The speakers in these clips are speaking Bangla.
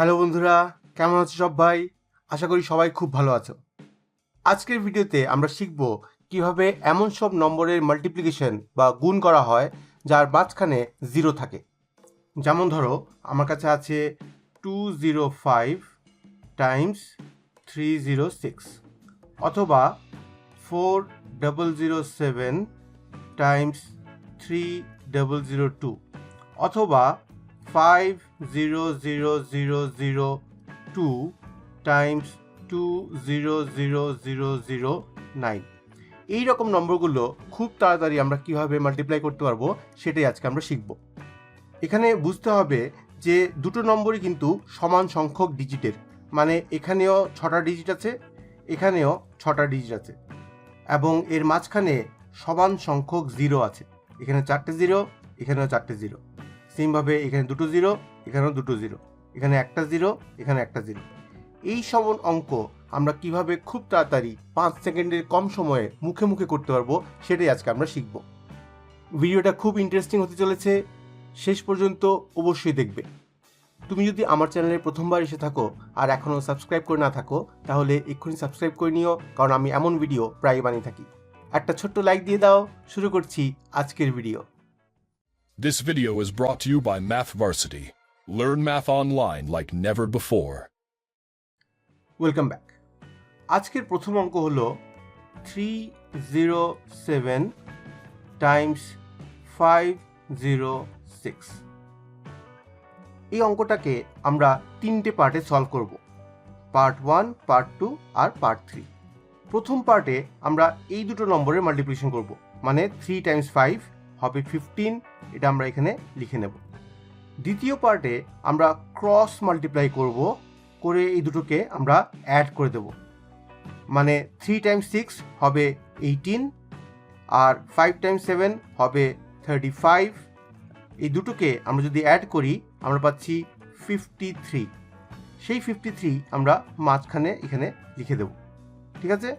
হ্যালো বন্ধুরা, কেমন আছো সবাই আশা করি সবাই খুব ভালো আছো। আজকের ভিডিওতে আমরা শিখব কীভাবে এমন সব নম্বরের মাল্টিপ্লিকেশন বা গুণ করা হয় যার মাঝখানে জিরো থাকে। যেমন ধরো, আমার কাছে আছে two zero five times three zero six অথবা four double zero seven times three double zero two অথবা জিরো নাইন এই রকম নম্বরগুলো খুব তাড়াতাড়ি আমরা কীভাবে মাল্টিপ্লাই করতে পারব সেটাই আজকে আমরা শিখব। এখানে বুঝতে হবে যে দুটো নম্বরই কিন্তু সমান সংখ্যক ডিজিটের মানে এখানেও ছটা ডিজিট আছে, এখানেও ছটা ডিজিট আছে। এবং এর মাঝখানে সমান সংখ্যক জিরো আছে। এখানে চারটে জিরো এখানেও চারটে জিরো সেমভাবে এখানে দুটো জিরো, এখানেও দুটো জিরো, এখানে একটা জিরো, এখানে একটা জিরো। এই সমন অঙ্ক আমরা কীভাবে খুব তাড়াতাড়ি পাঁচ সেকেন্ডের কম সময়ে মুখে মুখে করতে পারব সেটাই আজকে আমরা শিখব। ভিডিওটা খুব ইন্টারেস্টিং হতে চলেছে, শেষ পর্যন্ত অবশ্যই দেখবে। তুমি যদি আমার চ্যানেলে প্রথমবার এসে থাকো আর এখনও সাবস্ক্রাইব করে না থাকো, তাহলে এক্ষুনি সাবস্ক্রাইব করে নিও, কারণ আমি এমন ভিডিও প্রায় বানিয়ে থাকি। একটা ছোট্ট লাইক দিয়ে দাও, শুরু করছি আজকের video This video is brought to you by Math Varsity. Learn math online like never before. Welcome back আজকের প্রথম অঙ্ক হলো three zero seven times five zero six এই অঙ্কটাকে আমরা তিনটে পার্টে সলভ করব। পার্ট ওয়ান, পার্ট টু আর পার্ট থ্রি। প্রথম পার্টে আমরা এই দুটো নম্বরের মাল্টিপ্লিকেশন করব। মানে থ্রি টাইমস ফাইভ হবে ফিফটিন এটা আমরা এখানে লিখে নেব। দ্বিতীয় পার্টে আমরা ক্রস মাল্টিপ্লাই করব, করে এই দুটোকে আমরা অ্যাড করে দেব। মানে থ্রি টাইমস সিক্স হবে এইটিন আর ফাইভ টাইমস সেভেন হবে থার্টি ফাইভ এই দুটোকে আমরা যদি অ্যাড করি, আমরা পাচ্ছি ফিফটি থ্রি সেই ফিফটি থ্রি আমরা মাঝখানে এখানে লিখে দেব। ঠিক আছে?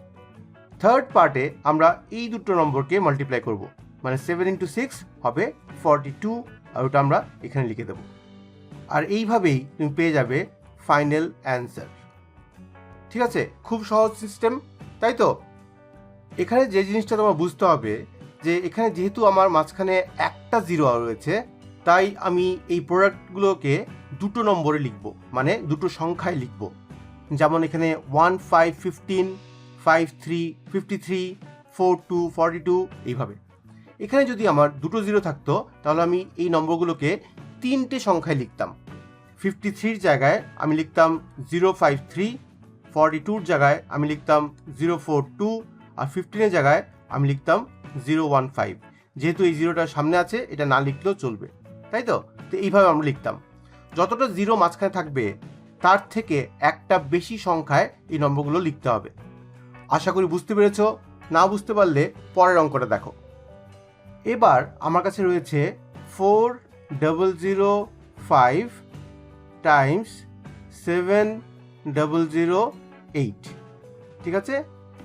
থার্ড পার্টে আমরা এই দুটো নম্বরকে মাল্টিপ্লাই করব। মানে সেভেন ইন্টু সিক্স হবে ফর্টি টু আর ওটা আমরা এখানে লিখে দেব। আর এইভাবেই তুমি পেয়ে যাবে ফাইনাল অ্যান্সার ঠিক আছে? খুব সহজ সিস্টেম তাই তো? এখানে যে জিনিসটা তোমার বুঝতে হবে, যে এখানে যেহেতু আমার মাঝখানে একটা জিরো রয়েছে, তাই আমি এই প্রোডাক্টগুলোকে দুটো নম্বরে লিখব মানে দুটো সংখ্যায় লিখব। যেমন এখানে one five fifteen five three fifty three four two forty two এইভাবে। এখানে যদি আমার দুটো জিরো থাকতো, তাহলে আমি এই নম্বরগুলোকে তিনটে সংখ্যায় লিখতাম। ফিফটি থ্রির জায়গায় আমি লিখতাম জিরো ফাইভ থ্রি ফর্টি টুর জায়গায় আমি লিখতাম জিরো ফোর টু আর ফিফটিনের জায়গায় আমি লিখতাম জিরো ওয়ান ফাইভ যেহেতু এই জিরোটা সামনে আছে, এটা না লিখলেও চলবে। তাই তো? তো এইভাবে আমরা লিখতাম। যতটা জিরো মাঝখানে থাকবে, তার থেকে একটা বেশি সংখ্যায় এই নম্বরগুলো লিখতে হবে। আশা করি বুঝতে পেরেছ। না বুঝতে পারলে পরের অঙ্কটা দেখো। এবার আমার কাছে রয়েছে four double zero five times seven double zero eight ঠিক আছে?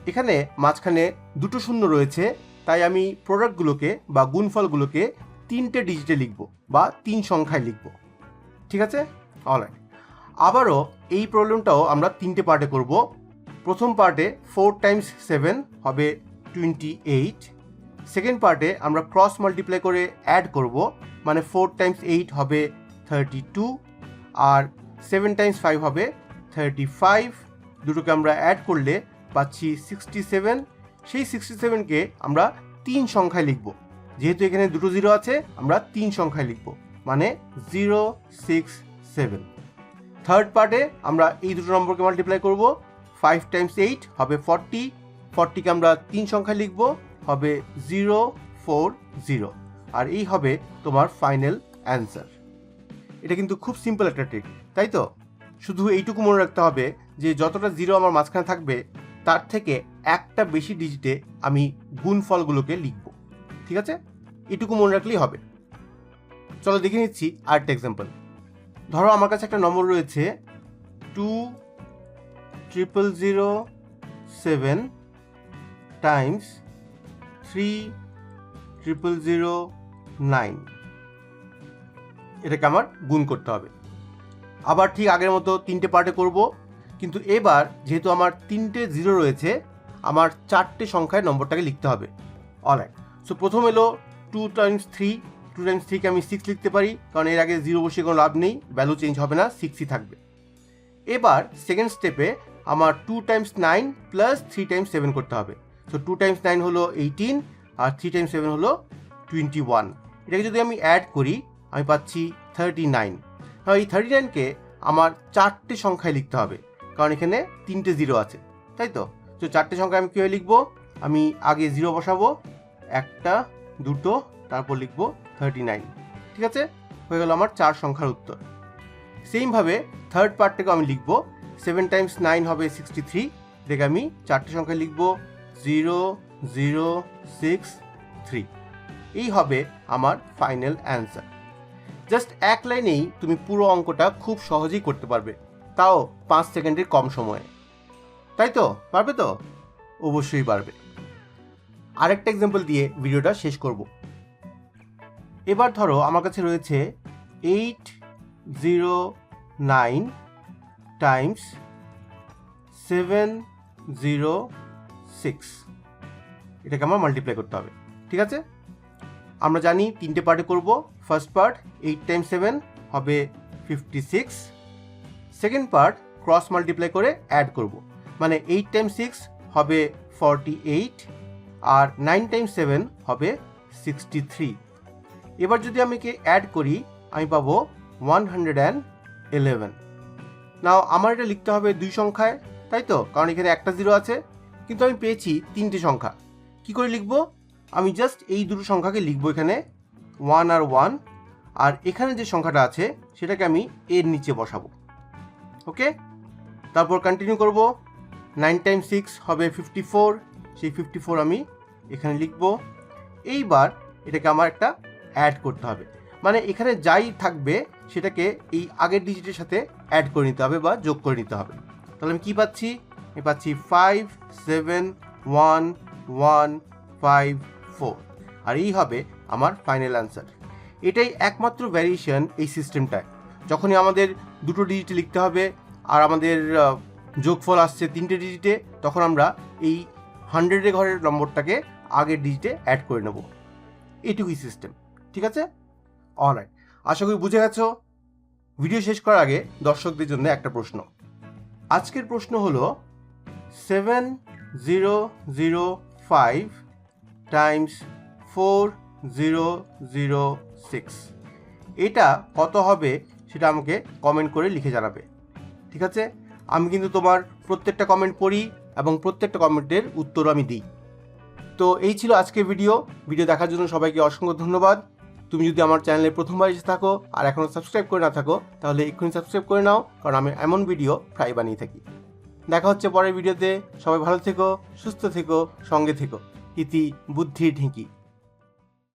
এখানে মাঝখানে দুটো শূন্য রয়েছে, তাই আমি প্রোডাক্টগুলোকে বা গুণফলগুলোকে তিনটে ডিজিটে লিখব বা তিন সংখ্যায় লিখব। ঠিক আছে? অলরাইট আবারও এই প্রবলেমটাও আমরা তিনটে পার্টে করব। প্রথম পার্টে ফোর টাইমস সেভেন হবে টোয়েন্টি এইট সেকেন্ড পার্টে আমরা ক্রস মাল্টিপ্লাই করে অ্যাড করব মানে ফোর টাইমস এইট হবে থার্টি টু আর সেভেন টাইমস ফাইভ হবে থার্টি ফাইভ দুটোকে আমরা অ্যাড করলে পাচ্ছি সিক্সটি সেভেন সেই সিক্সটি সেভেনকে আমরা তিন সংখ্যায় লিখব। যেহেতু এখানে দুটো জিরো আছে, আমরা তিন সংখ্যায় লিখব মানে জিরো সিক্স সেভেন থার্ড পার্টে আমরা এই দুটো নম্বরকে মাল্টিপ্লাই করব ফাইভ টাইমস এইট হবে ফর্টি ফর্টিকে আমরা তিন সংখ্যায় লিখব হবে জিরো ফোর জিরো আর এই হবে তোমার ফাইনাল অ্যান্সার এটা কিন্তু খুব সিম্পল একটা ট্রিক তাই তো? শুধু এইটুকু মনে রাখতে হবে যে যতটা জিরো আমার মাঝখানে থাকবে, তার থেকে একটা বেশি ডিজিটে আমি গুণফলগুলোকে লিখব, ঠিক আছে? এটুকু মনে রাখলেই হবে। চলো দেখে নিচ্ছি আরেকটা এক্সাম্পল ধরো আমার কাছে একটা নম্বর রয়েছে two triple zero seven times three triple zero nine এটাকে আমার গুণ করতে হবে। আবার ঠিক আগের মতো তিনটে পার্টে করব। কিন্তু এবার যেহেতু আমার তিনটে জিরো রয়েছে, আমার চারটে সংখ্যায় নম্বরটাকে লিখতে হবে। অলরাইট সো প্রথম এলো two times three two times থ্রিকে আমি সিক্স লিখতে পারি, কারণ এর আগে জিরো বসিয়ে কোনো লাভ নেই ভ্যালু চেঞ্জ হবে না সিক্সই থাকবে। এবার সেকেন্ড স্টেপে আমার two times nine plus three times seven করতে হবে। সো টু টাইমস নাইন হলো এইটিন আর থ্রি টাইমস সেভেন হলো টোয়েন্টি ওয়ান এটাকে যদি আমি অ্যাড করি, আমি পাচ্ছি থার্টি নাইন এই থার্টি নাইনকে আমার চারটে সংখ্যায় লিখতে হবে, কারণ এখানে তিনটে জিরো আছে, তাই তো? তো চারটে সংখ্যা আমি কীভাবে লিখব? আমি আগে জিরো বসাবো, একটা, দুটো, তারপর লিখব থার্টি নাইন ঠিক আছে? হয়ে গেল আমার চার সংখ্যার উত্তর। সেমভাবে থার্ড পার্টটাকে আমি লিখব সেভেন টাইমস নাইন হবে সিক্সটি থ্রি এটাকে আমি চারটে সংখ্যায় লিখব জিরো জিরো সিক্স থ্রি এই হবে আমার ফাইনাল অ্যান্সার জাস্ট এক লাইনেই তুমি পুরো অঙ্কটা খুব সহজেই করতে পারবে। তাও পাঁচ সেকেন্ডের কম সময়ে। তাই তো? পারবে তো? অবশ্যই পারবে। আরেকটা এক্সাম্পল দিয়ে ভিডিওটা শেষ করব। এবার ধরো আমার কাছে রয়েছে eight zero nine times seven zero six এটাকে আমার মাল্টিপ্লাই করতে হবে, ঠিক আছে? আমরা জানি তিনটে পার্টে করব। First part eight time seven হবে fifty six second part cross multiply করে অ্যাড করব। মানে এইট টাইম সিক্স হবে ফর্টি এইট আর নাইন টাইম সেভেন হবে সিক্সটি থ্রি এবার যদি আমি কে অ্যাড করি, আমি পাবো one hundred and eleven now আমার এটা লিখতে হবে দুই সংখ্যায়, তাই তো? কারণ এখানে একটা জিরো আছে। কিন্তু আমি পেয়েছি তিনটে সংখ্যা। কি করে লিখব? আমি জাস্ট এই দুটো সংখ্যাকে লিখব এখানে ওয়ান আর ওয়ান আর এখানে যে সংখ্যাটা আছে, সেটাকে আমি এর নিচে বসাবো। ওকে? তারপর কন্টিনিউ করব। নাইন টাইম সিক্স হবে ফিফটি ফোর সেই ফিফটি ফোর আমি এখানে লিখব। এইবার এটাকে আমার একটা অ্যাড করতে হবে। মানে এখানে যাই থাকবে, সেটাকে এই আগের ডিজিটের সাথে অ্যাড করে নিতে হবে বা যোগ করে নিতে হবে। তাহলে আমি কী পাচ্ছি? পাচ্ছি five seven one one five four আর এই হবে আমার ফাইনাল অ্যান্সার এটাই একমাত্র ভ্যারিয়েশন এই সিস্টেমটায় যখনই আমাদের দুটো ডিজিটে লিখতে হবে আর আমাদের যোগফল আসছে তিনটে ডিজিটে তখন আমরা এই হান্ড্রেডের ঘরের নম্বরটাকে আগের ডিজিটে অ্যাড করে নেব। এইটুকুই সিস্টেম ঠিক আছে? অলরাইট আশা করি বুঝে গেছো? ভিডিও শেষ করার আগে দর্শকদের জন্য একটা প্রশ্ন। আজকের প্রশ্ন হলো seven zero zero five times four zero zero six এটা কত হবে সেটা আমাকে কমেন্ট করে লিখে জানাবে। ঠিক আছে? আমি কিন্তু তোমার প্রত্যেকটা কমেন্ট পড়ি এবং প্রত্যেকটা কমেন্টের উত্তরও আমি দিই। তো এই ছিল আজকের ভিডিও ভিডিও দেখার জন্য সবাইকে অসংখ্য ধন্যবাদ। তুমি যদি আমার চ্যানেলে প্রথমবার এসে থাকো আর এখনও সাবস্ক্রাইব করে না থাকো, তাহলে এক্ষুনি সাবস্ক্রাইব করে নাও, কারণ আমি এমন ভিডিও প্রায় বানিয়ে থাকি। দেখা হচ্ছে পরের ভিডিওতে। সবাই ভালো থেকো সুস্থ থেকো সঙ্গে থেকো। ইতি বুদ্ধি ঢেঁকি